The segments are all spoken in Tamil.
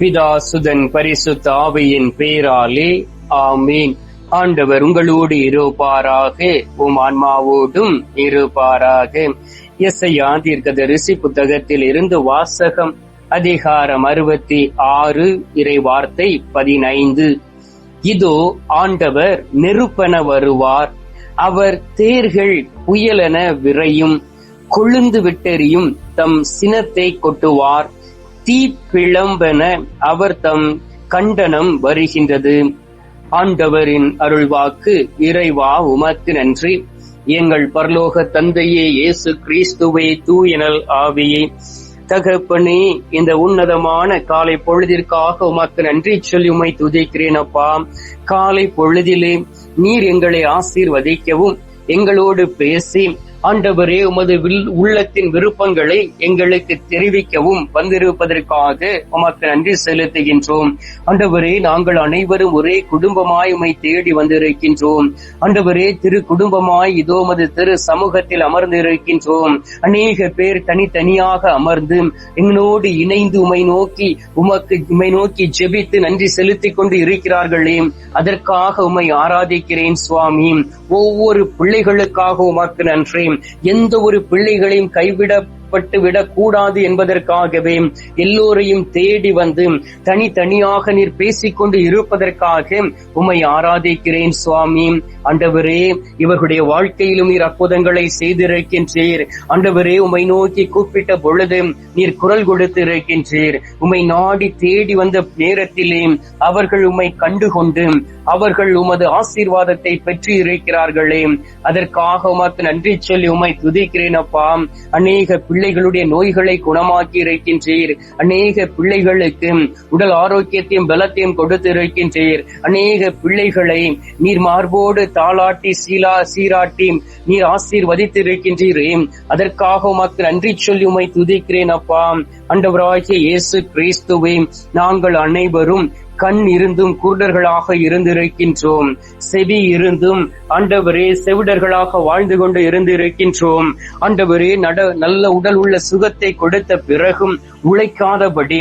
பிதா சுதன் பரிசுத்த ஆவியின் பேராலே ஆமீன். ஆண்டவர் உங்களோடு இருப்பாராக உம் ஆன்மாவோடும் இருப்பாராக. எஸ்ஐயா தீர்க்கதரிசி புத்தகத்தில் இருந்து வாசகம் அதிகாரம் அறுபத்தி ஆறு இறை வார்த்தை பதினைந்து. இதோ ஆண்டவர் நெருப்பென வருவார். அவர் தேர்கள் புயலென விரையும் கொழுந்து விட்டெறியும் தம் சினத்தை கொட்டுவார். தீப்பிழம்பென அவர் தம் கண்டனம் வருகின்றது. ஆண்டவரின் அருள்வாக்கு இறைவா உமக்கு நன்றி. எங்கள் பரலோக தந்தையே இயேசு கிறிஸ்துவை தூயனல் ஆவியை. தகப்பனே இந்த உன்னதமான காலை பொழுதிற்காக உமக்கு நன்றி சொல்லி உமை துதிக்கிறேன் அப்பா. காலை பொழுதிலே நீர் எங்களை ஆசீர்வதிக்கவும் எங்களோடு பேசி ஆண்டவரே உமது உள்ளத்தின் விருப்பங்களை எங்களுக்கு தெரிவிக்கவும் வந்திருப்பதற்காக உமக்கு நன்றி செலுத்துகின்றோம். ஆண்டவரே நாங்கள் அனைவரும் ஒரே குடும்பமாய் உமை தேடி வந்திருக்கின்றோம். ஆண்டவரே திரு குடும்பமாய் இதோ உமது திரு சமூகத்தில் அமர்ந்திருக்கின்றோம். அநேக பேர் தனித்தனியாக அமர்ந்து எங்களோடு இணைந்து உமை நோக்கி உமக்கு உமை நோக்கி ஜெபித்து நன்றி செலுத்திக் கொண்டு இருக்கிறார்களே. அதற்காக உம்மை ஆராதிக்கிறேன் சுவாமி. ஒவ்வொரு பிள்ளைகளுக்காக உமக்கு நன்றி. எந்த ஒரு பிள்ளைகளையும் கைவிட விடக் கூடாது என்பதற்காகவே எல்லோரையும் தேடி வந்து தனித்தனியாக நீர் பேசிக்கொண்டு இருப்பதற்காக உம்மை ஆராதிக்கிறேன் சுவாமி. அண்டவரே இவர்களுடைய வாழ்க்கையிலும் நீர் அற்புதங்களை செய்திருக்கின்றீர். அண்டவரே உம்மை நோக்கி கூப்பிட்ட பொழுது நீர் குரல் கொடுத்திருக்கின்றீர். உம்மை நாடி தேடி வந்த நேரத்திலே அவர்கள் உம்மை கண்டுகொண்டு அவர்கள் உமது ஆசீர்வாதத்தை பெற்று இருக்கிறார்களே அதற்காக உமக்கு நன்றி சொல்லி உம்மை துதிக்கிறேன் அப்பா. அநேக பிள்ளைகளுடைய நோய்களை குணமாக்கி இருக்கின்றீர். அநேக பிள்ளைகளுக்கு உடல் ஆரோக்கியத்தையும் பலத்தையும் கொடுத்து இருக்கின்றீர். அநேக பிள்ளைகளை நீர் மார்போடு தாளாட்டி சீலா சீராட்டி நீர் ஆசீர்வதித்து இருக்கின்றீர். அதற்காக உமக்கு நன்றி சொல்லி உமை துதிக்கிறேன் அப்பா. அண்டவராகிய இயேசு கிறிஸ்துவை நாங்கள் அனைவரும் கண் இருந்தும் குருடர்களாக இருந்திருக்கின்றோம். செவி இருந்தும் ஆண்டவரே செவிடர்களாக வாழ்ந்து கொண்டு இருந்திருக்கின்றோம். ஆண்டவரே நட நல்ல உடல் உள்ள சுகத்தை கொடுத்த பிறகும் உழைக்காதபடி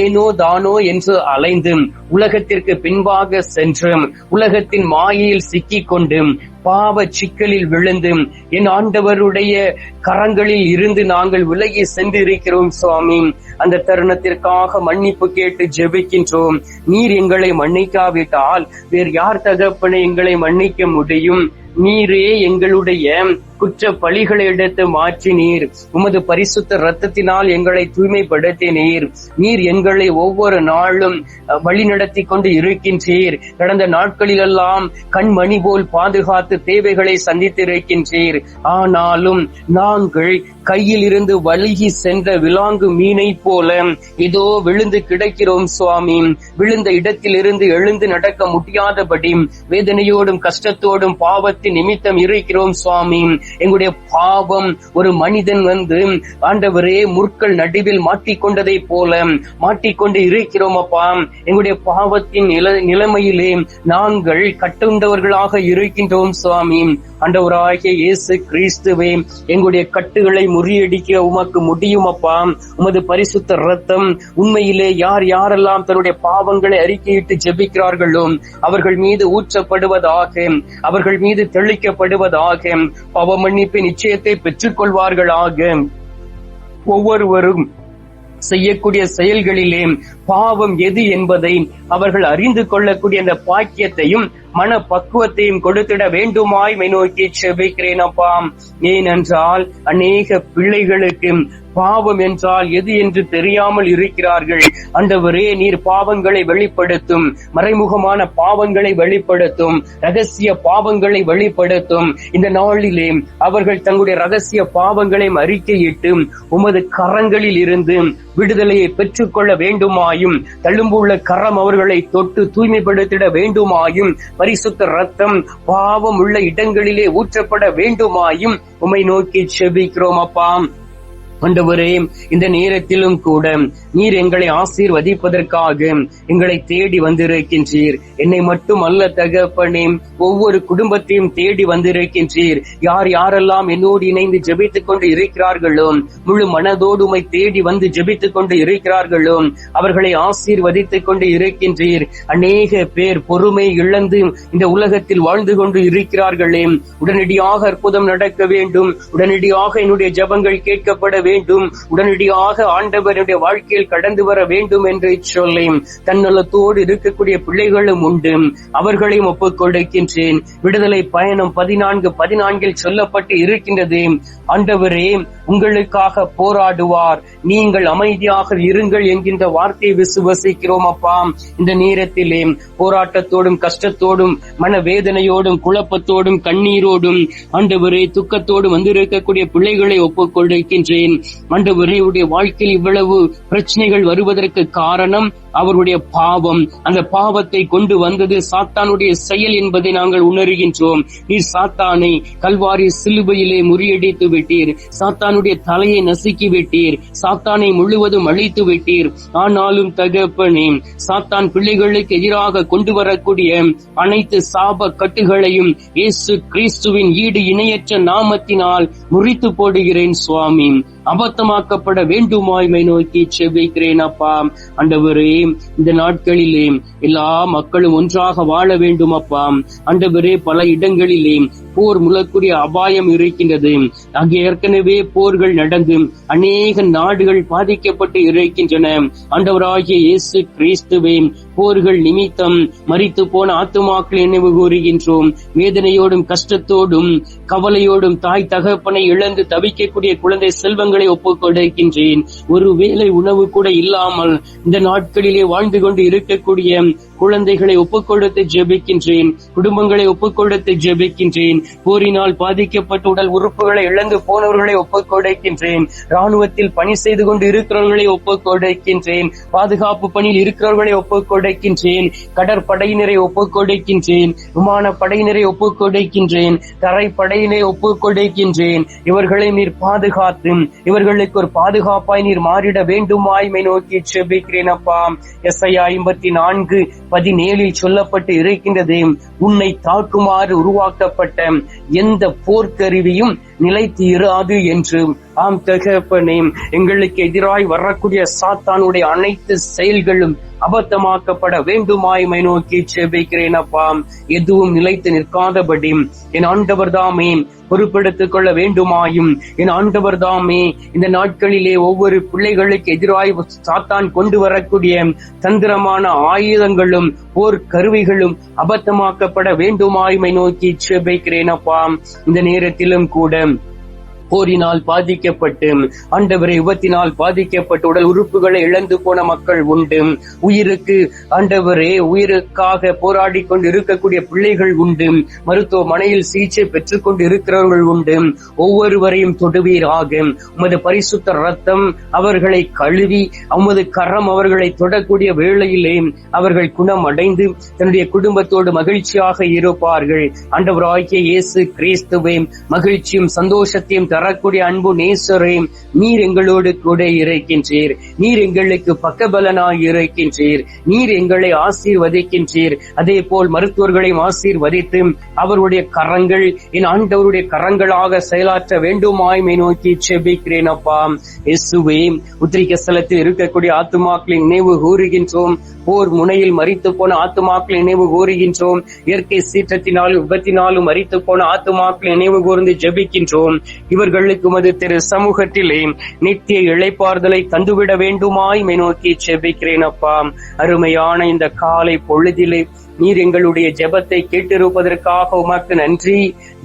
ஏனோ தானோ என்று அலைந்து உலகத்திற்கு பின்பாக சென்று உலகத்தின் மாயையில் சிக்கிக் கொண்டு பாவ சிக்கலில் விழுந்து என் ஆண்டவருடைய கரங்களில் இருந்து நாங்கள் விலகி சென்றிருக்கிறோம் சுவாமி. அந்த தருணத்திற்காக மன்னிப்பு கேட்டு ஜெபிக்கின்றோம். நீர் எங்களை மன்னிக்காவிட்டால் வேறு யார் தகப்பனை எங்களை மன்னிக்க முடியும்? நீரே எங்களுடைய குற்ற பழிகளை எடுத்து மாற்றினீர் உமது பரிசுத்த ரத்தத்தினால் எங்களை தூய்மைப்படுத்தி நீர். நீர் எங்களை ஒவ்வொரு நாளும் வழி நடத்தி கொண்டு இருக்கின்றீர். கடந்த நாட்களிலெல்லாம் கண்மணி போல் பாதுகாத்து தேவைகளை சந்தித்திருக்கின்றீர். ஆனாலும் நாங்கள் கையில் இருந்து வழுகி சென்ற விலாங்கு மீனை போல இதோ விழுந்து கிடக்கிறோம் சுவாமி. விழுந்த இடத்திலிருந்து எழுந்து நடக்க முடியாதபடி வேதனையோடும் கஷ்டத்தோடும் பாவத்தின் நிமித்தம் இருக்கிறோம் சுவாமி. எங்களுடைய பாவம் ஒரு மனிதன் வந்து ஆண்டவரே முற்கள் நடுவில் மாட்டிக்கொண்டதை போல மாட்டிக்கொண்டு இருக்கிறோம் அப்பா. எங்களுடைய பாவத்தின் நில நிலைமையிலே நாங்கள் கட்டுண்டவர்களாக இருக்கின்றோம் சுவாமி. ஆண்டவராகிய இயேசு கிறிஸ்துவே எங்களுடைய கட்டுகளை முறியடிக்க உமக்கு முடியும் அப்பா உமது பரிசுத்த ரத்தம் உண்மையிலே யார் யாரெல்லாம் தன்னுடைய பாவங்களை அறிக்கையிட்டு ஜெபிக்கிறார்களோ அவர்கள் மீது ஊற்றப்படுவதாக அவர்கள் மீது தெளிக்கப்படுவதாக பாவ மன்னிப்பு நிச்சயத்தை பெற்றுக் கொள்வார்களாக ஒவ்வொருவரும் செய்யக்கூடிய செயல்களிலே பாவம் எது என்பதை அவர்கள் அறிந்து கொள்ளக்கூடிய அந்த பாக்கியத்தையும் மன பக்குவத்தையும் கொடுத்திட வேண்டுமாய் மை நோக்கி செபிக்கிறேன் அப்பாம் ஏனென்றால் அநேக பிள்ளைகளுக்கு பாவம் என்றால் எது என்று தெரியாமல் இருக்கிறார்கள். அந்தவரே நீர் பாவங்களை வெளிப்படுத்தும் மறைமுகமான பாவங்களை வெளிப்படுத்தும் ரகசிய பாவங்களை வெளிப்படுத்தும். இந்த நாளிலே அவர்கள் தங்களுடைய ரகசிய பாவங்களை அறிக்கையிட்டு உமது கரங்களில் இருந்து விடுதலையை பெற்றுக்கொள்ள வேண்டுமாய் வேண்டுமாயும் தழும்புள்ள கரம் அவர்களை தொட்டு தூய்மைப்படுத்திட வேண்டுமாயும். பரிசுத்த ரத்தம் பாவம் உள்ள இடங்களிலே ஊற்றப்பட வேண்டுமாயும். உமை நோக்கி செபிக்கிறோம் அப்பாம் ஆண்டவரே இந்த நேரத்திலும் கூட நீர் எங்களை ஆசீர்வதிப்பதற்காக எங்களை தேடி வந்திருக்கின்றீர். என்னை மட்டும் அல்ல தகப்பனே ஒவ்வொரு குடும்பத்தையும் தேடி வந்திருக்கின்றீர். யார் யாரெல்லாம் என்னோடு இணைந்து ஜெபித்துக் கொண்டு இருக்கிறார்களோ முழு மனதோடு தேடி வந்து ஜெபித்துக் கொண்டு இருக்கிறார்களோ அவர்களை ஆசீர்வதித்துக் கொண்டு இருக்கின்றீர். அநேக பேர் பொறுமை இழந்து இந்த உலகத்தில் வாழ்ந்து கொண்டு இருக்கிறார்களே. உடனடியாக அற்புதம் நடக்க வேண்டும். உடனடியாக என்னுடைய ஜெபங்கள் கேட்கப்பட வேண்டும். உடனடியாக ஆண்டவருடைய வாழ்க்கையில் கடந்து வர வேண்டும் என்று சொல்லி தன்னலத்தோடு இருக்கக்கூடிய பிள்ளைகளும் உண்டு. அவர்களையும் ஒப்புக் கொடுக்கின்றேன் விடுதலை பயணம் பதினான்கு பதினான்கில் சொல்லப்பட்டு இருக்கின்றது. ஆண்டவரே உங்களுக்காக போராடுவார். நீங்கள் அமைதியாக இருங்கள் என்கின்ற வார்த்தையை விசுவசிக்கிறோம் அப்பா. இந்த நேரத்திலே போராட்டத்தோடும் கஷ்டத்தோடும் மனவேதனையோடும் குழப்பத்தோடும் கண்ணீரோடும் ஆண்டவரே துக்கத்தோடும் வந்திருக்கக்கூடிய பிள்ளைகளை ஒப்புக்கொண்டிருக்கின்றேன் ஆண்டவரே வாழ்க்கையில் இவ்வளவு பிரச்சனைகள் வருவதற்கு காரணம் அவருடைய பாவம். அந்த பாவத்தை கொண்டு வந்தது சாத்தானுடைய செயல் என்பதை நாங்கள் உணர்கின்றோம். நீர் சாத்தானை கல்வாரி சிலுவையிலே முறியடித்து விட்டீர். சாத்தானுடைய தலையை நசுக்கி விட்டீர் சாத்தானை முழுவதும் அழித்து விட்டீர். ஆனாலும் தகப்பனே சாத்தான் பிள்ளைகளுக்கு எதிராக கொண்டு வரக்கூடிய அனைத்து சாப கட்டுகளையும் இயேசு கிறிஸ்துவின் ஈடு இணையற்ற நாமத்தினால் முறித்து போடுகிறேன் சுவாமி. அபத்தமாக்கப்பட வேண்டுமாய்மை நோக்கி செவ்விக்கிறேன் அப்பா. அண்டவரே இந்த நாட்களிலே எல்லா மக்களும் ஒன்றாக வாழ வேண்டும் அப்பா. அண்டவரே பல இடங்களிலே போர் முழக்கூடிய அபாயம் இருக்கின்றது. அங்கே ஏற்கனவே போர்கள் நடந்து அநேக நாடுகள் பாதிக்கப்பட்டு இருக்கின்றன. ஆண்டவராகிய இயேசு கிறிஸ்துவே போர்கள் நிமித்தம் மறித்து போன ஆத்துமாக்கள் நினைவு கூறுகின்றோம். வேதனையோடும் கஷ்டத்தோடும் கவலையோடும் தாய் தகப்பனை இழந்து தவிக்கக்கூடிய குழந்தை செல்வங்களை ஒப்புக்கொடுக்கின்றேன் ஒரு வேலை உணவு கூட இல்லாமல் இந்த நாட்களிலே வாழ்ந்து கொண்டு இருக்கக்கூடிய குழந்தைகளை ஒப்புக் ஜெபிக்கின்றேன் குடும்பங்களை ஒப்புக் ஜெபிக்கின்றேன் போரினால் பாதிக்கப்பட்ட உடல் உறுப்புகளை இழந்து போனவர்களை ஒப்புக்கொடுக்கின்றேன் ராணுவத்தில் பணி செய்து கொண்டு இருக்கிறவர்களை ஒப்புக்கொடுக்கின்றேன் பாதுகாப்பு பணியில் இருக்கிறவர்களை ஒப்புக்கொடுக்கின்றேன் கடற்படையினரை ஒப்புக்கொடுக்கின்றேன் விமான படையினரை ஒப்புக்கொடுக்கின்றேன் தரைப்படையினை ஒப்புக்கொடுக்கின்றேன். இவர்களை நீர் பாதுகாத்து இவர்களுக்கு ஒரு பாதுகாப்பாய் நீர் மாறிட வேண்டுமாய்மை நோக்கி செபிக்கிறேன் அப்பா. எஸ்ஐ ஐம்பத்தி நான்கு பதினேழில் சொல்லப்பட்டு இருக்கின்றது உன்னை தாக்குமாறு உருவாக்கப்பட்ட எந்த போர்க்கருவியும் நிலைத்து இராது என்று ஆம் தகப்பனே எங்களுக்கு எதிராய் வரக்கூடிய சாத்தானுடைய அனைத்து செயல்களும் அபத்தமாக்கப்பட வேண்டுமாய்மை நோக்கி செபிக்கிறேன் அப்பா. எதுவும் நிலைத்து நிற்காதபடி என் ஆண்டவர் தாமே பொறுப்பெடுத்துக் கொள்ள வேண்டுமாயும். என் ஆண்டவர் தாமே இந்த நாட்களிலே ஒவ்வொரு பிள்ளைகளுக்கு எதிராய் சாத்தான் கொண்டு வரக்கூடிய தந்திரமான ஆயுதங்களும் போர் கருவிகளும் அபத்தமாக்கப்பட வேண்டுமாய்மை நோக்கி செபிக்கிறேன் அப்பா. இந்த நேரத்திலும் கூட போரினால் பாதிக்கப்பட்டு ஆண்டவரை விபத்தினால் பாதிக்கப்பட்டு உடல் உறுப்புகளை இழந்து போன மக்கள் உண்டு. உயிருக்கு ஆண்டவரே உயிருக்காக போராடி கொண்டு இருக்கக்கூடிய பிள்ளைகள் உண்டு. மருத்துவமனையில் சிகிச்சை பெற்றுக் கொண்டு இருக்கிறவர்கள் உண்டு. ஒவ்வொருவரையும் தொடுவீராக. உமது பரிசுத்த ரத்தம் அவர்களை கழுவி உமது கரம் அவர்களை தொடக்கூடிய வேளையிலே அவர்கள் குணம் அடைந்து தன்னுடைய குடும்பத்தோடு மகிழ்ச்சியாக இருப்பார்கள். ஆண்டவராகிய இயேசு கிறிஸ்துவே மகிழ்ச்சியும் சந்தோஷத்தையும் தரக்கூடிய அன்பு நேசரே நீர் எங்களோடு கூட இருக்கின்றீர். நீர் எங்களுக்கு பக்கபலனாய் இருக்கின்றீர். நீர் எங்களை ஆசீர்வதிக்கின்றீர். அதே போல் மருத்துவர்களையும் ஆசீர்வதித்து அவருடைய கரங்கள் என் ஆண்டவருடைய கரங்களாக செயலாற்ற வேண்டுமாய்மை நோக்கி செபிக்கிறேன் அப்பா. இயேசுவே உத்திரிக்க ஸ்தலத்தில் இருக்கக்கூடிய ஆத்துமாக்களின் நினைவு கூறுகின்றோம். போர் முனையில் மறித்து போன ஆத்துமாக்களை நினைவு கூறுகின்றோம். இயற்கை சீற்றத்தினாலும் விபத்தினாலும் மறித்து போன ஆத்துமாக்களை நினைவு கூர்ந்து ஜபிக்கின்றோம். இவர் இவர்களுக்கு உமது திரு சமூகத்திலே நித்திய இழைப்பார்தலை கண்டுவிட வேண்டுமாய் நோக்கி செபிக்கிறேன் அப்பா. அருமையான இந்த காலை பொழுதிலே நீர் எங்களுடைய ஜெபத்தை கேட்டிருப்பதற்காக உமக்கு நன்றி.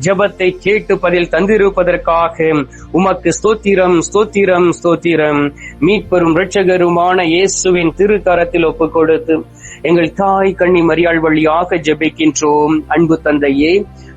ஜெபத்தை கேட்டு பதில் தந்திருப்பதற்காக உமக்கு ஸ்தோத்திரம் ஸ்தோத்திரம் ஸ்தோத்திரம். மீட்பெரும் ரட்சகருமான இயேசுவின் திருக்கரத்தில் ஒப்புக் கொடுத்து எங்கள் தாய் கண்ணி மரியாள் வழியாக ஜெபிக்கின்றோம். அன்பு தந்தையே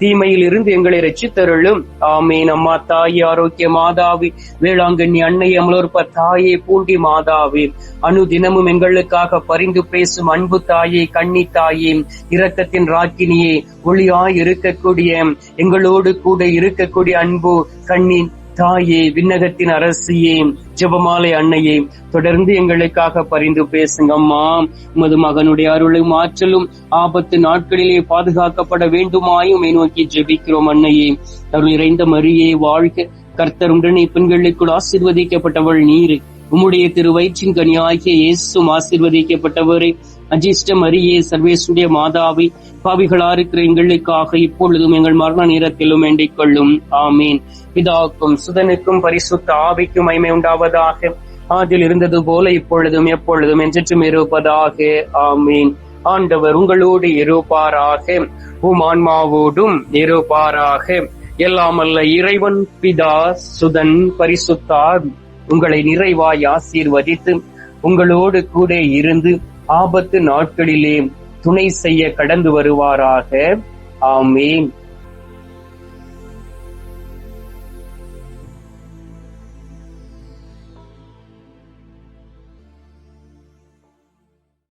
தீமையில் இருந்து எங்களை ரச்சித்தருளும் ஆமீன். அம்மா தாய் ஆரோக்கிய மாதாவி வேளாங்கண்ணி அன்னை அமலோற்ப தாயே பூண்டி மாதாவின் அனு தினமும் எங்களுக்காக பரிந்து பேசும் அன்பு தாயே கண்ணி தாயே இரக்கத்தின் ராக்கினியே ஒளியாய் இருக்கக்கூடிய எங்களோடு கூட இருக்கக்கூடிய அன்பு கண்ணின் தாயே விண்ணகத்தின் அரசியே ஜெபமாலை அன்னையே தொடர்ந்து எங்களுக்காக பரிந்து பேசுங்க அம்மா. உமது மகனுடைய அருளும் ஆற்றலும் ஆபத்து நாட்களிலே பாதுகாக்கப்பட வேண்டுமாயும் நோக்கி ஜெபிக்கிறோம் அன்னையே. அருள் நிறைந்த மரியே வாழ்க. கர்த்தர் உடனே பெண்களுக்குள் ஆசிர்வதிக்கப்பட்டவள் நீரு. உம்முடைய திரு வயிற்றின் கனியாகிய இயேசும் ஆசிர்வதிக்கப்பட்டவரே. அஜிஷ்ட மரியே சர்வேசுடைய மாதாவி பாவிகளா இருக்கிற எங்களுக்காக இப்பொழுதும் எங்கள் மரண நேரத்திலும் வேண்டிக் கொள்ளும் ஆமீன். பிதாவுக்கும் சுதனுக்கும் பரிசுத்த ஆவிக்கும் மைமை உண்டாவதாக. ஆதில் இருந்தது போல இப்பொழுதும் எப்பொழுதும் என்றும் இருப்பதாக. ஆமீன். ஆண்டவர் உங்களோடு இருப்பாராக. உம் ஆன்மாவோடும் இருப்பாராக. எல்லாமல்ல இறைவன் பிதா சுதன் பரிசுத்தார் உங்களை நிறைவாய் ஆசீர்வதித்து உங்களோடு கூட இருந்து ஆபத்து நாட்களிலே துணை செய்ய கடந்து வருவாராக. ஆமீன்.